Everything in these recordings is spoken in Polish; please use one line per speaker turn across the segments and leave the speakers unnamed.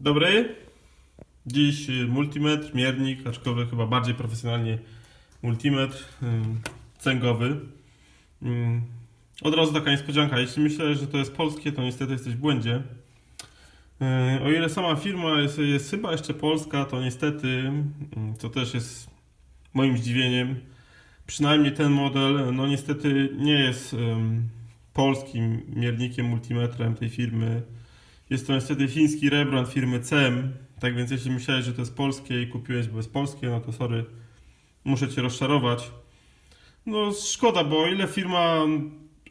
Dobry. Dziś y, multimetr, miernik, aczkolwiek chyba bardziej profesjonalnie multimetr ym, cęgowy. Ym, Od razu taka niespodzianka. Jeśli myślałeś, że to jest polskie, to niestety jesteś w błędzie. O ile sama firma jest, jest chyba jeszcze polska, to niestety, co też jest moim zdziwieniem, przynajmniej ten model, no niestety nie jest polskim miernikiem, multimetrem tej firmy. Jest to niestety chiński rebrand firmy CEM. Tak więc jeśli myślałeś, że to jest polskie i kupiłeś, bo jest polskie, no to sorry, muszę cię rozczarować. No szkoda, bo ile firma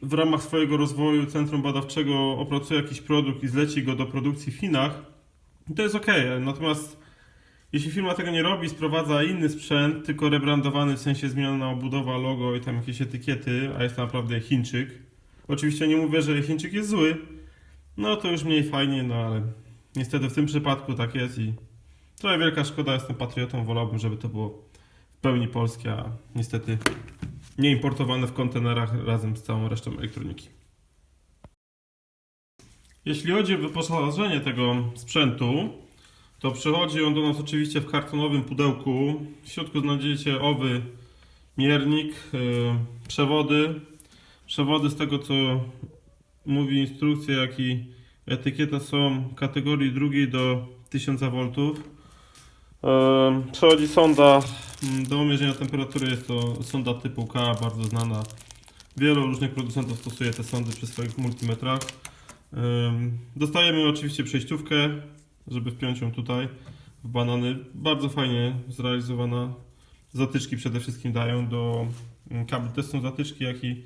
w ramach swojego rozwoju centrum badawczego opracuje jakiś produkt i zleci go do produkcji w Chinach, to jest ok. Natomiast jeśli firma tego nie robi, sprowadza inny sprzęt, tylko rebrandowany, w sensie zmieniona obudowa, logo i tam jakieś etykiety, a jest to naprawdę Chińczyk. Oczywiście nie mówię, że Chińczyk jest zły, no to już mniej fajnie, no ale niestety w tym przypadku tak jest i trochę wielka szkoda, jestem patriotą, wolałbym, żeby to było w pełni polskie, a niestety nie importowane w kontenerach razem z całą resztą elektroniki. Jeśli chodzi o wyposażenie tego sprzętu, to przychodzi on do nas oczywiście w kartonowym pudełku. W środku znajdziecie owy miernik, yy, przewody. Przewody z tego co mówi instrukcja, jak i etykieta są kategorii drugiej do 1000 V. Przechodzi sonda mm, do mierzenia temperatury, jest to sonda typu K, bardzo znana. Wielu różnych producentów stosuje te sondy przy swoich multimetrach. Dostajemy oczywiście przejściówkę, żeby wpiąć ją tutaj w banany. Bardzo fajnie zrealizowana. Zatyczki przede wszystkim dają do mm, kabli. Też są zatyczki, jak i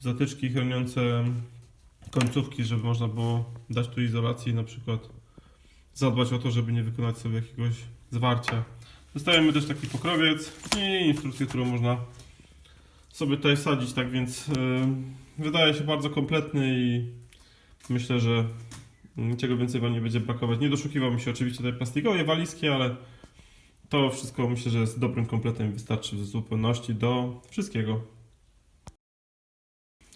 zatyczki chroniące końcówki, żeby można było dać tu izolacji, na przykład zadbać o to, żeby nie wykonać sobie jakiegoś zwarcia. Dostajemy też taki pokrowiec i instrukcję, którą można sobie tutaj wsadzić, tak więc yy, wydaje się bardzo kompletny i myślę, że niczego więcej Wam nie będzie brakować. Nie doszukiwał mi się oczywiście tej plastikowej walizki, ale to wszystko myślę, że jest dobrym kompletem i wystarczy w zupełności do wszystkiego.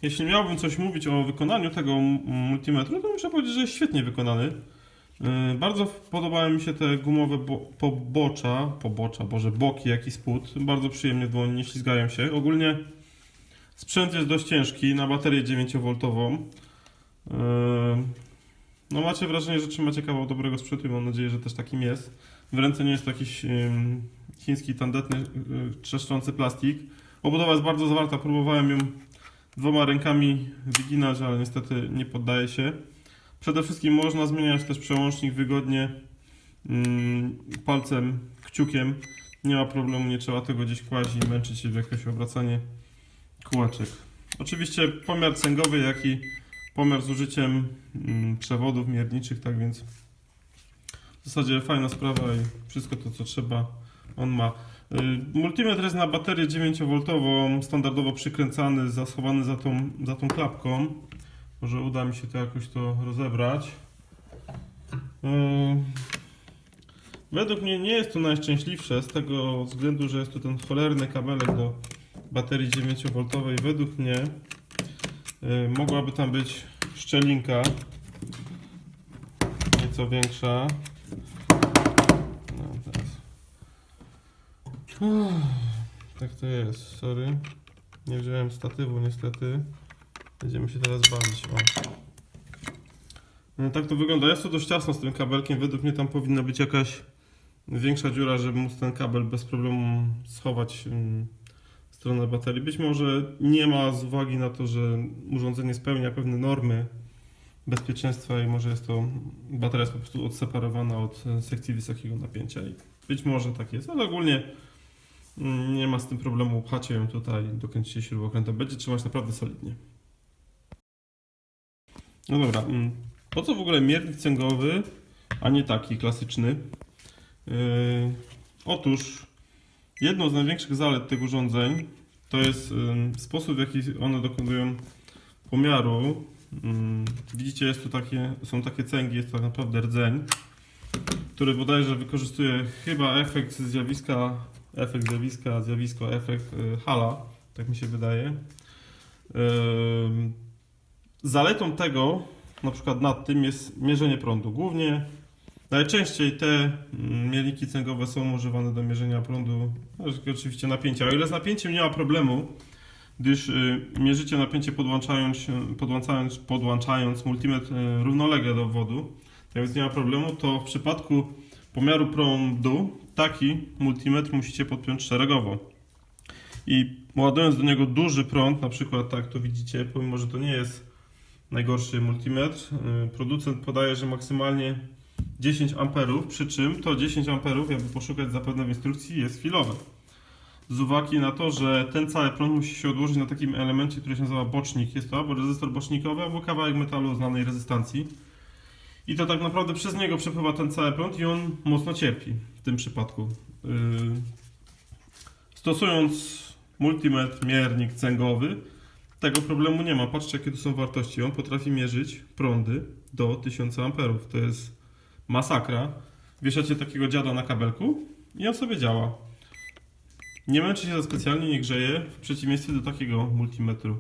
Jeśli miałbym coś mówić o wykonaniu tego multimetru, to muszę powiedzieć, że jest świetnie wykonany. Yy, Bardzo podobały mi się te gumowe bo- pobocza, pobocza, boże, boki, jak i spód. Bardzo przyjemnie w dłoni, nie ślizgają się. Ogólnie sprzęt jest dość ciężki na baterię 9V. Yy, No macie wrażenie, że trzymacie kawał dobrego sprzętu i mam nadzieję, że też takim jest. W ręce nie jest to jakiś chiński tandetny, yy, trzeszczący plastik. Obudowa jest bardzo zawarta, próbowałem ją dwoma rękami wyginać, ale niestety nie poddaje się. Przede wszystkim można zmieniać też przełącznik wygodnie mm, palcem, kciukiem. Nie ma problemu, nie trzeba tego gdzieś kłaść i męczyć się w jakieś obracanie kółeczek. Oczywiście pomiar cęgowy, jak i pomiar z użyciem mm, przewodów mierniczych, tak więc w zasadzie fajna sprawa i wszystko to, co trzeba, on ma. Y, Multimetr jest na baterię 9V, standardowo przykręcany, zaschowany za tą, za tą klapką. Może uda mi się to jakoś to rozebrać. Y, Według mnie nie jest to najszczęśliwsze z tego względu, że jest tu ten cholerny kabelek do baterii 9V. Według mnie y, mogłaby tam być szczelinka nieco większa. Tak to jest, sorry. Nie wziąłem statywu niestety. Będziemy się teraz bawić. O. No, tak to wygląda. Jest to dość ciasno z tym kabelkiem. Według mnie tam powinna być jakaś większa dziura, żeby móc ten kabel bez problemu schować ym, w stronę baterii. Być może nie ma z uwagi na to, że urządzenie spełnia pewne normy bezpieczeństwa i może jest to bateria jest po prostu odseparowana od sekcji wysokiego napięcia i być może tak jest, ale ogólnie mm, nie ma z tym problemu, upchacie ją tutaj, dokręcicie śrubokrętem, będzie trzymać naprawdę solidnie. No dobra, mm, po co w ogóle miernik cęgowy, a nie taki klasyczny? Yy, otóż jedną z największych zalet tych urządzeń to jest ym, sposób, w jaki one dokonują pomiaru. Ym, Widzicie, jest tu takie, są takie cęgi, jest to tak naprawdę rdzeń, który bodajże wykorzystuje chyba efekt zjawiska, efekt zjawiska, zjawisko, efekt y, Hala, tak mi się wydaje. Zaletą tego, na przykład nad tym, jest mierzenie prądu. Głównie Najczęściej te mm, mielniki cęgowe są używane do mierzenia prądu, oczywiście napięcia. O ile z napięciem nie ma problemu, gdyż y, mierzycie napięcie podłączając, podłączając, podłączając multimetr y, równolegle do wodu, tak więc nie ma problemu, to w przypadku pomiaru prądu taki multimetr musicie podpiąć szeregowo. I ładując do niego duży prąd, na przykład tak tu widzicie, pomimo że to nie jest najgorszy multimetr, y, producent podaje, że maksymalnie 10 amperów, przy czym to 10 amperów, jakby poszukać zapewne w instrukcji, jest chwilowe. Z uwagi na to, że ten cały prąd musi się odłożyć na takim elemencie, który się nazywa bocznik. Jest to albo rezystor bocznikowy, albo kawałek metalu o znanej rezystancji. I to tak naprawdę przez niego przepływa ten cały prąd i on mocno cierpi w tym przypadku. Yy, Stosując multimetr, miernik cęgowy, tego problemu nie ma. Patrzcie, jakie tu są wartości. On potrafi mierzyć prądy do 1000 amperów. To jest masakra. Wieszacie takiego dziada na kabelku i on sobie działa. Nie męczy się za specjalnie, nie grzeje, w przeciwieństwie do takiego multimetru.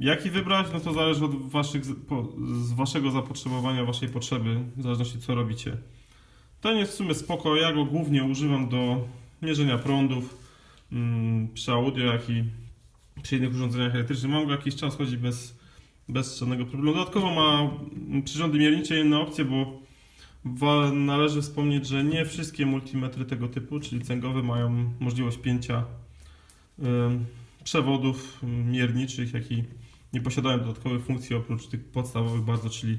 Jaki wybrać? No to zależy od waszych, po- z waszego zapotrzebowania, waszej potrzeby, w zależności co robicie. Ten jest w sumie spoko, ja go głównie używam do mierzenia prądów mm, przy audio, jak i przy innych urządzeniach elektrycznych. Mam go jakiś czas, chodzi bez, bez żadnego problemu. Dodatkowo ma mm, przyrządy miernicze inne opcje, bo należy wspomnieć, że nie wszystkie multimetry tego typu, czyli cęgowe, mają możliwość pięcia ym, przewodów ym, mierniczych, jak i nie posiadają dodatkowych funkcji oprócz tych podstawowych bardzo, czyli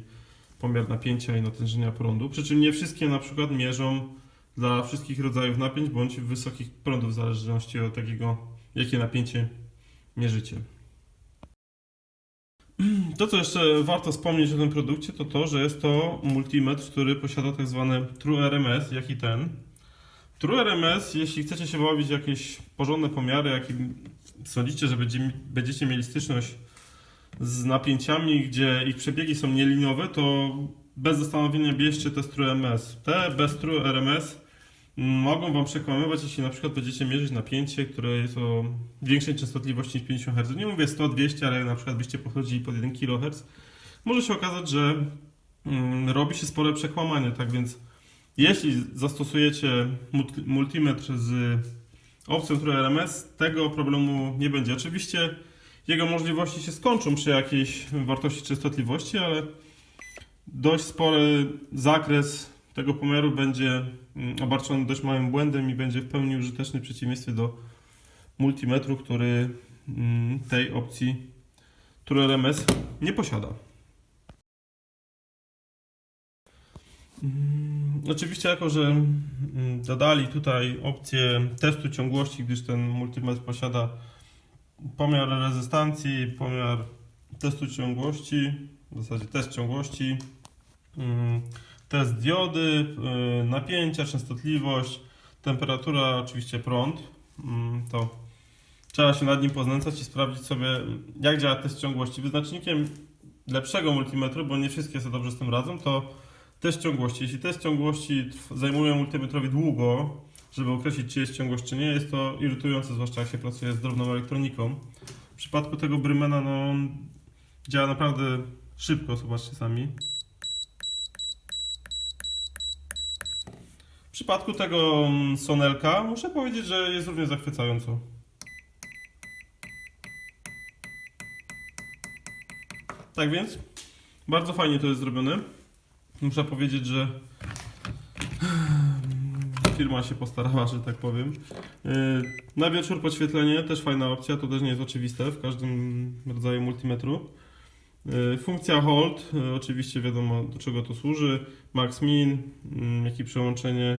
pomiar napięcia i natężenia prądu. Przy czym nie wszystkie na przykład mierzą dla wszystkich rodzajów napięć bądź wysokich prądów w zależności od takiego, jakie napięcie mierzycie. To, co jeszcze warto wspomnieć o tym produkcie, to to, że jest to multimetr, który posiada tak zwane True RMS, jak i ten. True RMS, jeśli chcecie się bawić jakieś porządne pomiary, jak i sądzicie, że będzie, będziecie mieli styczność z napięciami, gdzie ich przebiegi są nieliniowe, to bez zastanowienia bierzcie te True RMS. Te bez True RMS mogą Wam przekłamywać, jeśli na przykład będziecie mierzyć napięcie, które jest o większej częstotliwości niż 50 Hz. Nie mówię 100-200, ale na przykład byście podchodzili pod 1 kHz. Może się okazać, że mm, robi się spore przekłamanie, tak więc jeśli zastosujecie multi- multimetr z opcją True RMS, tego problemu nie będzie. Oczywiście jego możliwości się skończą przy jakiejś wartości częstotliwości, ale dość spory zakres tego pomiaru będzie mm, obarczony dość małym błędem i będzie w pełni użyteczny w przeciwieństwie do multimetru, który mm, tej opcji True RMS nie posiada. Mm, Oczywiście jako, że dodali tutaj opcję testu ciągłości, gdyż ten multimetr posiada pomiar rezystancji, pomiar testu ciągłości, w zasadzie test ciągłości, mm, test diody, y, napięcia, częstotliwość, temperatura, oczywiście prąd, mm, to trzeba się nad nim poznęcać i sprawdzić sobie, jak działa test ciągłości. Wyznacznikiem lepszego multimetru, bo nie wszystkie sobie dobrze z tym radzą, to test ciągłości. Jeśli test ciągłości zajmuje multimetrowi długo, żeby określić, czy jest ciągłość, czy nie, jest to irytujące, zwłaszcza jak się pracuje z drobną elektroniką. W przypadku tego Brymena, no, on działa naprawdę szybko, zobaczcie sami. W przypadku tego mm, Sonelka muszę powiedzieć, że jest również zachwycająco. Tak więc, bardzo fajnie to jest zrobione. Muszę powiedzieć, że firma się postarała, że tak powiem. Yy, Na wieczór podświetlenie, też fajna opcja, to też nie jest oczywiste w każdym rodzaju multimetru. Yy, Funkcja hold, yy, oczywiście wiadomo do czego to służy. Max min, yy, jak i przełączenie.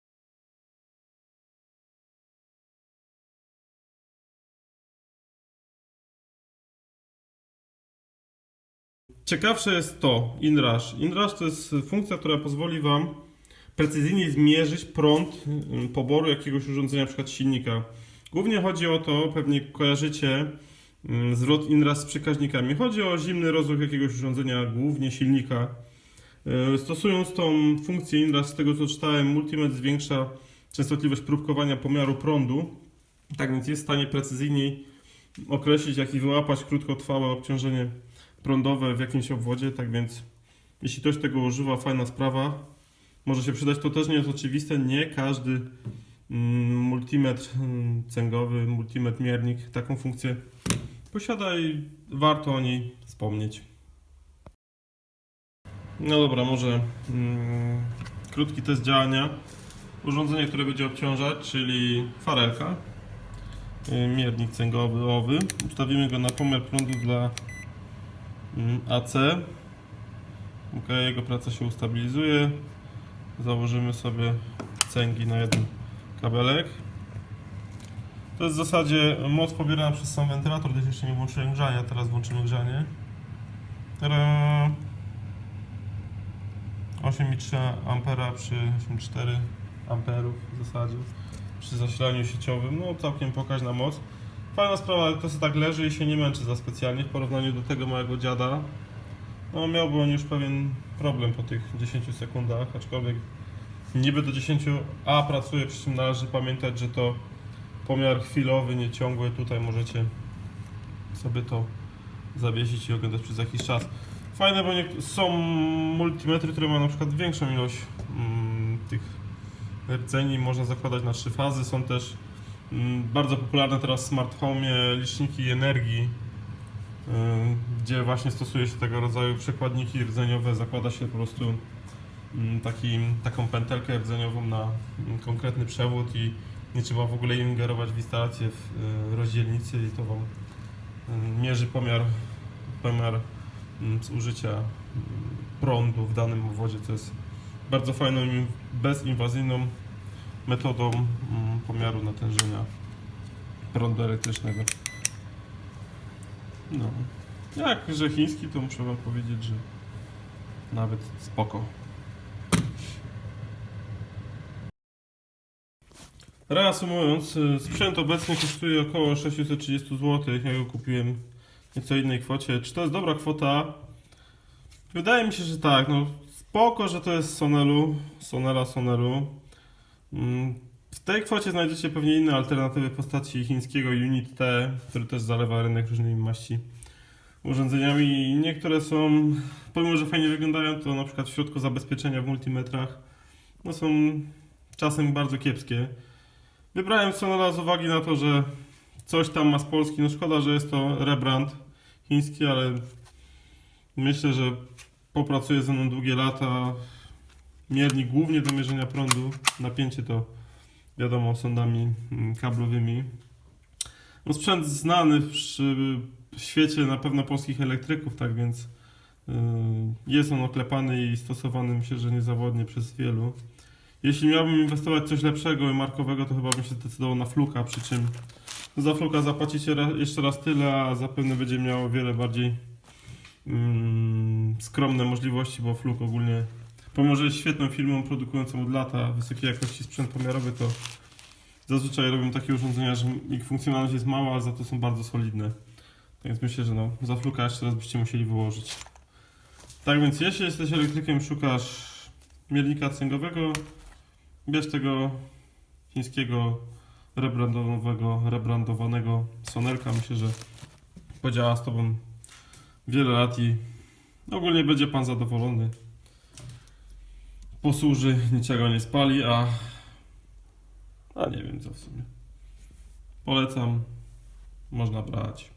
Ciekawsze jest to InRush. InRush to jest funkcja, która pozwoli Wam precyzyjnie zmierzyć prąd y, poboru jakiegoś urządzenia, np. silnika. Głównie chodzi o to, pewnie kojarzycie y, zwrot InRush z przekaźnikami. Chodzi o zimny rozruch jakiegoś urządzenia, głównie silnika. Y, Stosując tą funkcję InRush, z tego co czytałem, Multimet zwiększa częstotliwość próbkowania pomiaru prądu, tak więc jest w stanie precyzyjniej określić, jak i wyłapać krótkotrwałe obciążenie prądowe w jakimś obwodzie, tak więc jeśli ktoś tego używa, fajna sprawa. Może się przydać. To też nie jest oczywiste. Nie każdy mm, multimetr mm, cęgowy, multimetr miernik taką funkcję posiada i warto o niej wspomnieć. No dobra, może mm, krótki test działania. Urządzenie, które będzie obciążać, czyli farelka, y, miernik cęgowy owy. Ustawimy go na pomiar prądu dla AC. Ok, jego praca się ustabilizuje. Założymy sobie cęgi na jeden kabelek. To jest w zasadzie moc pobierana przez sam wentylator, gdyż jeszcze nie włączyłem grzania, teraz włączymy grzanie. Tada! 8,3 ampera przy 8,4 amperów w zasadzie przy zasilaniu sieciowym, no całkiem pokaźna moc. Fajna sprawa, to sobie tak leży i się nie męczy za specjalnie w porównaniu do tego małego dziada. No miałby on już pewien problem po tych 10 sekundach, aczkolwiek niby do 10 A pracuje, przy czym należy pamiętać, że to pomiar chwilowy, nieciągły. Tutaj możecie sobie to zawiesić i oglądać przez jakiś czas. Fajne, bo są multimetry, które mają na przykład większą ilość mm, tych rdzeni, można zakładać na trzy fazy. Są też mm, bardzo popularne teraz w smart home liczniki energii, y, gdzie właśnie stosuje się tego rodzaju przekładniki rdzeniowe. Zakłada się po prostu mm, taki, taką pętelkę rdzeniową na mm, konkretny przewód i nie trzeba w ogóle ingerować w instalację w y, rozdzielnicy i to Wam y, mierzy pomiar, pomiar mm, zużycia mm, prądu w danym obwodzie, co jest bardzo fajną i bezinwazyjną metodą mm, pomiaru natężenia prądu elektrycznego. No. Jak, że chiński, to muszę Wam powiedzieć, że nawet spoko. Reasumując, y, sprzęt obecnie kosztuje około 630 zł. Ja go kupiłem w nieco innej kwocie. Czy to jest dobra kwota? Wydaje mi się, że tak. No, spoko, że to jest Sonelu. Sonela Sonelu. Mm, W tej kwocie znajdziecie pewnie inne alternatywy w postaci chińskiego Unit T, który też zalewa rynek różnymi maści urządzeniami. Niektóre są, pomimo że fajnie wyglądają, to na przykład w środku zabezpieczenia w multimetrach no są czasem bardzo kiepskie. Wybrałem Sonela z uwagi na to, że coś tam ma z Polski. No szkoda, że jest to rebrand chiński, ale myślę, że popracuje ze mną długie lata. Miernik głównie do mierzenia prądu. Napięcie to wiadomo sondami kablowymi. No sprzęt znany w, w świecie na pewno polskich elektryków, tak więc yy, jest on oklepany i stosowany myślę, że niezawodnie przez wielu. Jeśli miałbym inwestować coś lepszego i markowego, to chyba bym się zdecydował na Fluka, przy czym za Fluka zapłacicie jeszcze raz tyle, a zapewne będzie miał o wiele bardziej mm, skromne możliwości, bo Fluk ogólnie, pomimo że jest świetną firmą produkującą od lata wysokiej jakości sprzęt pomiarowy, to zazwyczaj robią takie urządzenia, że ich funkcjonalność jest mała, ale za to są bardzo solidne. Więc myślę, że no, za Fluka jeszcze raz byście musieli wyłożyć. Tak więc jeśli jesteś elektrykiem, szukasz miernika cęgowego, bierz tego chińskiego rebrandowego, rebrandowanego Sonerka. Myślę, że podziała z Tobą wiele lat i ogólnie będzie Pan zadowolony. Posłuży, niczego nie spali, a a nie wiem co w sumie. Polecam, można brać.